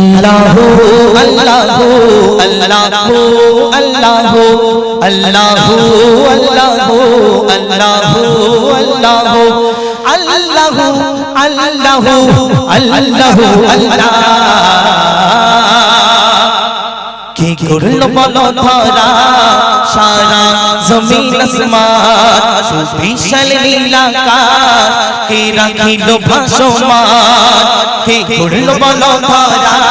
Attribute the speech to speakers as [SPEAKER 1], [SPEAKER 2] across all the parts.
[SPEAKER 1] আল্লাহু আল্লাহু আল্লাহু আল্লাহু আল্লাহু আল্লাহু আল্লাহু আল্লাহু আল্লাহু আল্লাহু আল্লাহু আল্লাহ কি করল বলো ধরা সারা জমিন আসমান সুবিশাল নীলাকাশ কে রাখিল ভাসমান কে করল বলো ধরা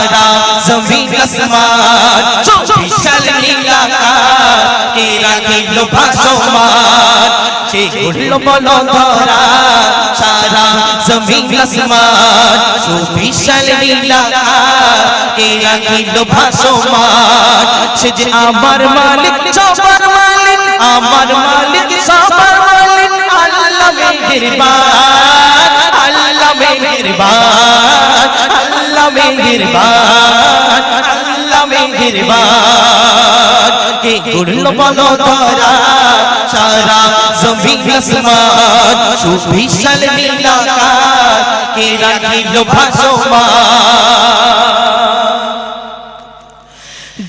[SPEAKER 1] সারা জমিন আসমান সুবিশাল নীলাকাশ কে রাখিল ভাসমান কে করল বলো ধরা সারা জমিন আসমান সুবিশাল নীলাকাশ কে রাখিল ভাসমান, সে যে আমার মালিক, সবার মালিক, আমার মালিক, সবার মালিক, আল্লাহ মেহেরবান আল্লাহ মেহেরবান। মেহেরবান আল্লাহ মেহেরবান কে করল বলো ধরা সারা জমিন আসমান, সুবিশাল নীলাকাশ, কে রাখিল ভাসমান?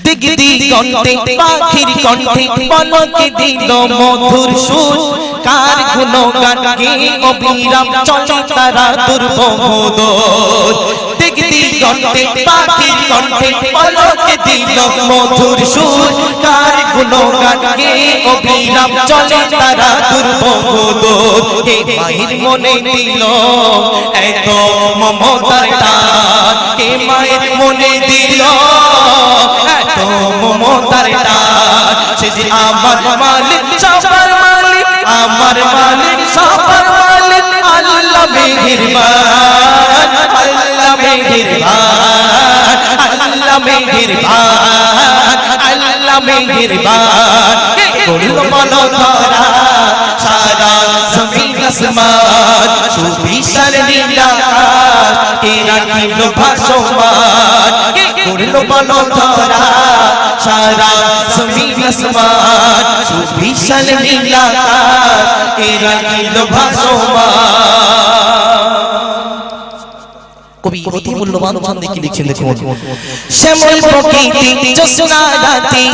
[SPEAKER 1] দিগদি কণ্ঠে পাখির কণ্ঠে পলকে দিল মধুর সুর। কার গুণগান গে অবিরাম চলে তারা দুর্বহদ মধুর সুর। অবিরাম চলে তারা কে মায়ের মনে দিল এত মায়ের মনে দিল এত মমতার সে যে আমার মালিক, সবার মালিক, আমার মালিক, সবার মালিক, আল্লাহ মেহেরবান। মেহেরবান আল্লাহ মেহেরবান আল্লাহ মেহেরবান করুন বলো তারা সারা জমিন আসমান, সুবিশাল নীলা তেরা নীল ভাসমান? করুন বলো তারা সারা জমিন আসমান, সুবিশাল নীলা কবি অতি মূল্যবান ছন্দে কি লিখছেন দেখুন। শ্যামল প্রকৃতি জোসনা রাতি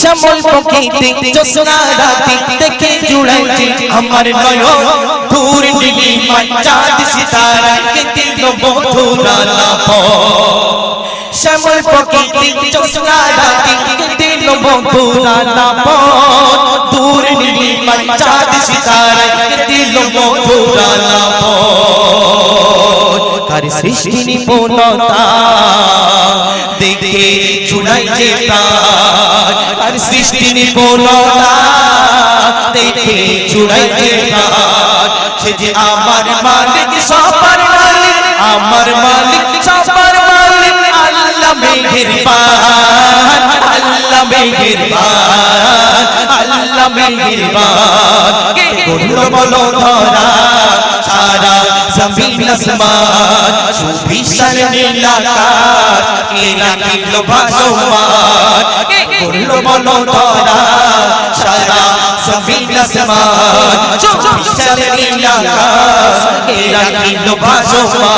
[SPEAKER 1] শ্যামল প্রকৃতি জোসনা রাতি দেখে জুড়াইছে আমার নয়ন। দূর নীলিমায় চাঁদ সিতারা কে দিল মধুরা লাভ শ্যামল প্রকৃতি জোসনা রাতি কে দিল মধুরা লাভ দূর নীলিমায় চাঁদ সিতারা কে দিল মধুরা লাভ কার সৃষ্টি নিপুণতা। দেখে চুড়াই যে প্রাণ কার সৃষ্টি নিপুণতা। দেখে চুড়াই যে প্রাণ সে যে আমার মালিক সবার মালিক আমার মালিক সবার মালিক আল্লাহ মেহেরবান আল্লাহ মেহেরবান আল্লাহ মেহেরবান। কে করল বলো ধরা সারা জমিন আসমান সুবিশাল নীলাকাশ কে রাখিল ভাসমান, কে করল বলো তারা সারা জমিন আসমান সুবিশাল নীলাকাশ কে রাখিল ভাসমান